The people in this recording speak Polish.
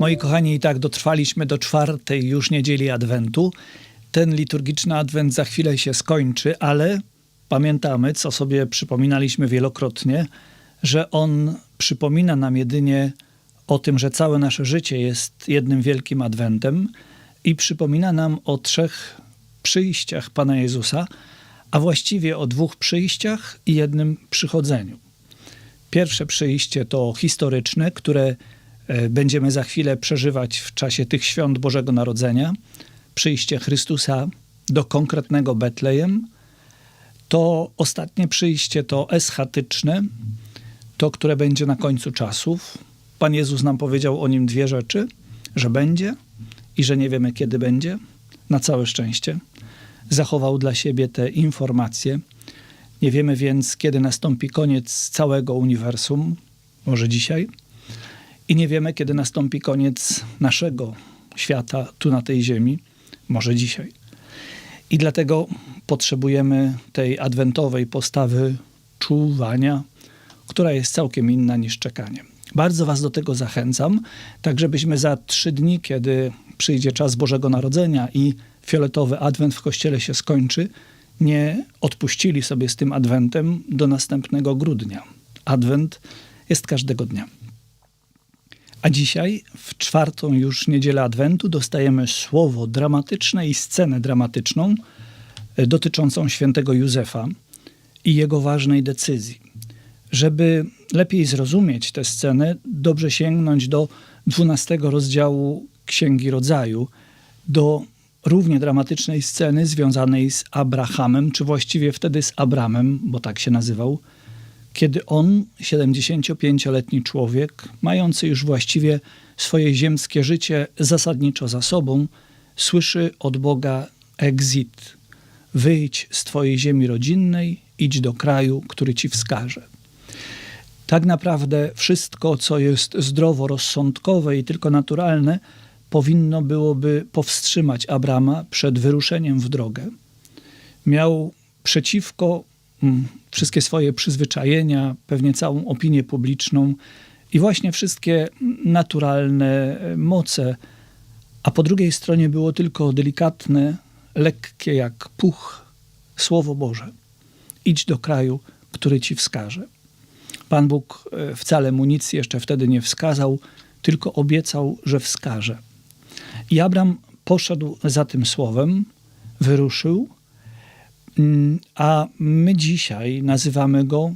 Moi kochani, i tak dotrwaliśmy do czwartej już niedzieli Adwentu. Ten liturgiczny Adwent za chwilę się skończy, ale pamiętamy, co sobie przypominaliśmy wielokrotnie, że on przypomina nam jedynie o tym, że całe nasze życie jest jednym wielkim Adwentem i przypomina nam o trzech przyjściach Pana Jezusa, a właściwie o dwóch przyjściach i jednym przychodzeniu. Pierwsze przyjście to historyczne, które będziemy za chwilę przeżywać w czasie tych świąt Bożego Narodzenia. Przyjście Chrystusa do konkretnego Betlejem. To ostatnie przyjście to eschatyczne, to, które będzie na końcu czasów. Pan Jezus nam powiedział o nim dwie rzeczy: że będzie i że nie wiemy, kiedy będzie. Na całe szczęście. Zachował dla siebie te informacje. Nie wiemy więc, kiedy nastąpi koniec całego uniwersum, może dzisiaj, i nie wiemy, kiedy nastąpi koniec naszego świata tu na tej ziemi, może dzisiaj. I dlatego potrzebujemy tej adwentowej postawy czuwania, która jest całkiem inna niż czekanie. Bardzo Was do tego zachęcam, tak żebyśmy za trzy dni, kiedy przyjdzie czas Bożego Narodzenia i fioletowy adwent w kościele się skończy, nie odpuścili sobie z tym adwentem do następnego grudnia. Adwent jest każdego dnia. A dzisiaj, w czwartą już niedzielę Adwentu, dostajemy słowo dramatyczne i scenę dramatyczną e, dotyczącą świętego Józefa i jego ważnej decyzji. Żeby lepiej zrozumieć tę scenę, dobrze sięgnąć do 12 rozdziału Księgi Rodzaju, do równie dramatycznej sceny związanej z Abrahamem, czy właściwie wtedy z Abramem, bo tak się nazywał, kiedy on, 75-letni człowiek, mający już właściwie swoje ziemskie życie zasadniczo za sobą, słyszy od Boga exit. Wyjdź z twojej ziemi rodzinnej, idź do kraju, który ci wskaże. Tak naprawdę wszystko, co jest zdroworozsądkowe i tylko naturalne, powinno byłoby powstrzymać Abrama przed wyruszeniem w drogę. Miał przeciwko wszystkie swoje przyzwyczajenia, pewnie całą opinię publiczną i właśnie wszystkie naturalne e, moce, a po drugiej stronie było tylko delikatne, lekkie jak puch Słowo Boże. Idź do kraju, który ci wskaże. Pan Bóg e, wcale mu nic jeszcze wtedy nie wskazał, tylko obiecał, że wskaże. I Abram poszedł za tym słowem, wyruszył, mm, a my dzisiaj nazywamy go